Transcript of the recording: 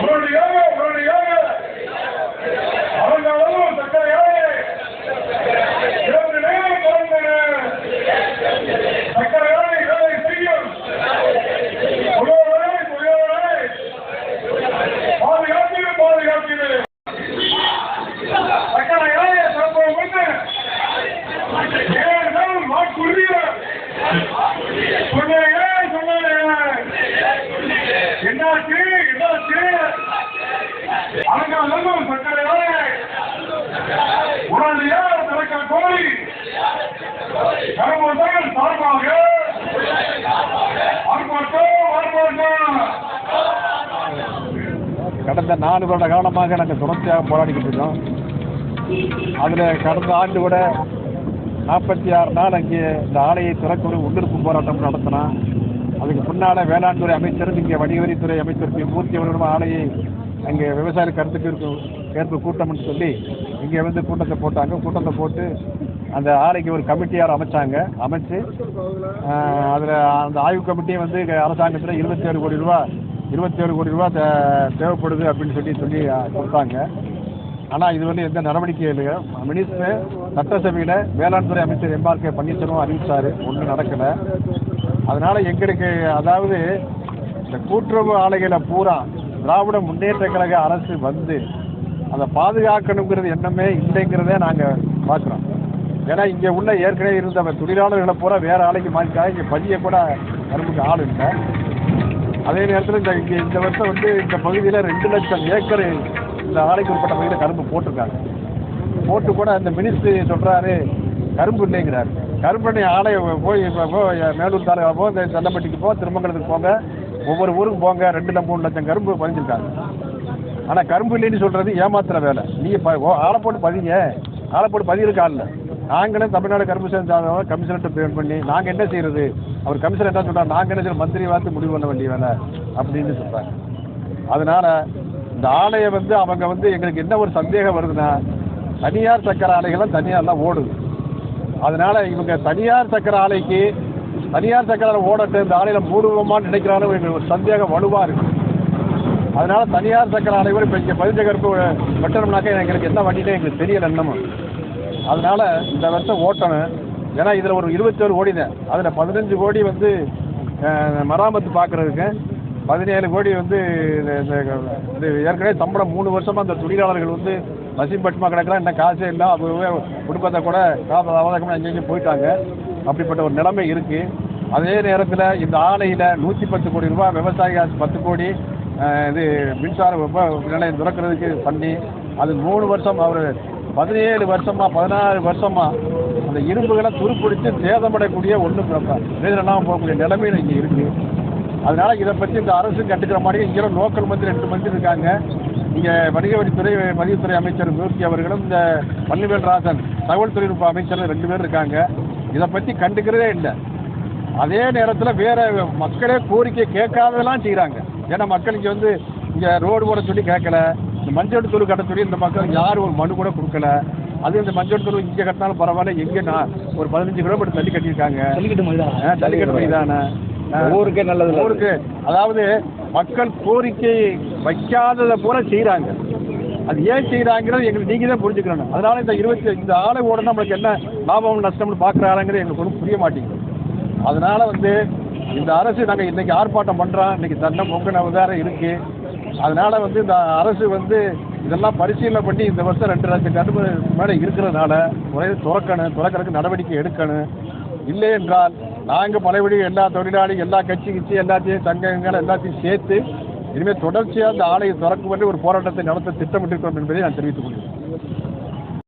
¡Gloria, gloria! கடந்த நாலு வருட காலமாக நாங்கள் தொடர்ச்சியாக போராடிக்கிட்டு இருக்கோம். அதில் கடந்த ஆண்டு கூட நாற்பத்தி ஆறு நாள் அங்கே இந்த ஆலையை திறக்கணும் ஒரு உள்ளிருப்பு போராட்டம் நடத்தினோம் அதுக்கு முன்னால் வேளாண் துறை அமைச்சரும் இங்கே வணிகவரித்துறை அமைச்சர் பி. மூர்த்தி அவர்களும் ஆலையை அங்கே விவசாய கருத்துக்கு இருக்கும் கேட்பு கூட்டம்னு சொல்லி இங்கே வந்து கூட்டத்தை போட்டாங்க. கூட்டத்தை போட்டு அந்த ஆலைக்கு ஒரு கமிட்டியார் அமைச்சாங்க. அமைச்சு அதில் அந்த ஆய்வு கமிட்டியை வந்து அரசாங்கத்தில் இருபத்தி ஏழு கோடி ரூபா இருபத்தேழு கோடி ரூபா தே- தேவைப்படுது அப்படின்னு சொல்லி சொல்லி கொடுத்தாங்க. ஆனால் இது வந்து எந்த நடவடிக்கையும் இல்லைங்க. மினிஸ்டர் சட்டசபையில் வேளாண் துறை அமைச்சர் எம்ஆர்கே பன்னீர்செல்வம் அறிவிச்சார். ஒன்றும் நடக்கலை. அதனால் எங்களுக்கு அதாவது இந்த கூட்டுறவு ஆலைகளை பூரா திராவிட முன்னேற்ற கழக அரசு வந்து அதை பாதுகாக்கணுங்கிறது எண்ணமே இல்லைங்கிறதே நாங்கள் பார்க்குறோம் ஏன்னா இங்கே உள்ள ஏற்கனவே இருந்த தொழிலாளர்களை பூரா வேறு ஆலைக்கு மாற்றிட்டாங்க இங்கே பதிய கூட கரும்புக்கு ஆள் இல்லை. அதே நேரத்தில் இந்த இங்கே இந்த வருஷம் வந்து இந்த பகுதியில் ரெண்டு லட்சம் ஏக்கர் இந்த ஆலைக்கு உட்பட்ட பகுதியில் கரும்பு போட்டிருக்காங்க. போட்டு கூட அந்த மினிஸ்ட்ரி சொல்கிறாரு கரும்பு இல்லைங்கிறார். கரும்பு ஆலை போய் இப்போ மேலூர் தாலுகா போ இந்த செல்லப்பட்டிக்கு போ திருமங்கலத்துக்கு போங்க ஒவ்வொரு ஊருக்கு போங்க ரெண்டு ல- மூணு லட்சம் கரும்பு பதிஞ்சிருக்காங்க. ஆனால் கரும்பு இல்லைன்னு சொல்கிறது ஏமாத்துகிற வேலை. நீங்கள் ப ஓ, ஆளை போட்டு பதிங்க. ஆளை போட்டு பதியிருக்க இல்லை நாங்களும் தமிழ்நாடு கமிஷன் சேர்ந்தாலும் கமிஷனர்கிட்ட பேன் பண்ணி நாங்கள் என்ன செய்யறது? அவர் கமிஷனர் என்ன சொல்கிறார் நாங்கள் என்ன செய்யணும் மந்திரி வார்த்தை முடிவு பண்ண வேண்டிய வேலை அப்படின்னு சொல்கிறாங்க அதனால் இந்த ஆலையை வந்து அவங்க வந்து எங்களுக்கு என்ன ஒரு சந்தேகம் வருதுன்னா தனியார் சக்கர ஆலைகள்லாம் தனியார்லாம் ஓடுது. அதனால் இவங்க தனியார் சக்கர ஆலைக்கு தனியார் சக்கர ஆலை ஓடட்டு இந்த ஆலையில் மூடுவோமான்னு நினைக்கிறாலும் எங்களுக்கு ஒரு சந்தேகம் வலுவாக இருக்குது அதனால் தனியார் சக்கர ஆலை கூட இப்போ இங்கே பதிஞ்ச கருப்பு வெட்டணும்னாக்கா எங்களுக்கு என்ன வண்டினே எங்களுக்கு தெரியல என்னமோ அதனால இந்த வருஷம் ஓட்டணும். ஏன்னா இதில் ஒரு இருபத்தேழு கோடி தான் அதில் பதினஞ்சு கோடி வந்து மராமத்து பார்க்குறதுக்கு பதினேழு கோடி வந்து இந்த ஏற்கனவே சம்பளம் மூணு வருஷமாக அந்த தொழிலாளர்கள் வந்து நசீம் பட்மா கிடக்கலாம் இன்னும் காசே இல்லை. அவங்க குடும்பத்தை கூட காசு அவதகமாக எங்கேயும் போயிட்டாங்க. அப்படிப்பட்ட ஒரு நிலைமை இருக்குது அதே நேரத்தில் இந்த ஆலையில் நூற்றி பத்து கோடி ரூபாய் விவசாயிகள் பத்து கோடி. இது மின்சார வெப்ப நிலையம் திறக்கிறதுக்கு பண்ணி அது மூணு வருஷம் அவர் பதினேழு வருஷமாக பதினாறு வருஷமாக அந்த இரும்புகளை துருப்பிடித்து சேதமடையக்கூடிய ஒன்றும் வேதனை போகக்கூடிய நிலைமையில் இங்கே இருக்குது அதனால் இதை பற்றி இந்த அரசு கண்டுக்கிற மாதிரி இங்கே லோக்கல் மந்திரி ரெண்டு மந்திரி இருக்காங்க. இங்கே வணிக வரித்துறை மதியத்துறை அமைச்சர் மூர்த்தி அவர்களும் இந்த பன்னிவேல் ராசன் தகவல் தொழில்நுட்ப அமைச்சர் ரெண்டு பேர் இருக்காங்க. இதை பற்றி கண்டுக்கிறதே இல்லை. அதே நேரத்தில் வேறு மக்களே கோரிக்கை கேட்காததெல்லாம் செய்கிறாங்க ஏன்னா மக்கள் இங்கே வந்து இங்கே ரோடு போட சொல்லி கேட்கல. இந்த மஞ்சள் தூள் கட்ட சொல்லி இந்த மக்கள் யாரும் ஒரு மனு கூட கொடுக்கல. அது இந்த மஞ்சள் தூள் இங்கே கட்டினாலும் பரவாயில்ல எங்கே நான் ஒரு பதினஞ்சு கிலோமீட்டர் தள்ளி கட்டியிருக்காங்க. ஆ, ஜல்லிக்கட்டு மைதானம். ஊருக்கே நல்லது. ஊருக்கு அதாவது மக்கள் கோரிக்கை வைக்காததை பூரா செய்கிறாங்க அது ஏன் செய்கிறாங்கிறது எங்களுக்கு நீங்கள் தான் புரிஞ்சுக்கணும். அதனால இந்த இருபத்தி இந்த ஆலை ஓட நம்மளுக்கு என்ன லாபம் நஷ்டம்னு பார்க்குற ஆளுங்கிறது எங்களுக்கு ஒன்றும் புரிய மாட்டேங்குது. அதனால வந்து இந்த அரசு நாங்கள் இன்றைக்கி ஆர்ப்பாட்டம் பண்ணுறோம் இன்னைக்கு தண்டம் பொங்கன வேறு இருக்குது அதனால் வந்து இந்த அரசு வந்து இதெல்லாம் பரிசீலனை பண்ணி இந்த வருஷம் ரெண்டு லட்சம் கரும்பு மேலே இருக்கிறதுனால முறையை துறக்கணும் துறக்கிறதுக்கு நடவடிக்கை எடுக்கணும். இல்லை என்றால் நாங்கள் பழையபடி எல்லா தொழிலாளி எல்லா கட்சி கிச்சி எல்லாத்தையும் சங்கங்கள் எல்லாத்தையும் சேர்த்து இனிமேல் தொடர்ச்சியாக அந்த ஆலையை திறக்கும் பண்ணி ஒரு போராட்டத்தை நடத்த திட்டமிட்டிருக்கிறோம் என்பதை நான் தெரிவித்துக் கொள்கிறேன்.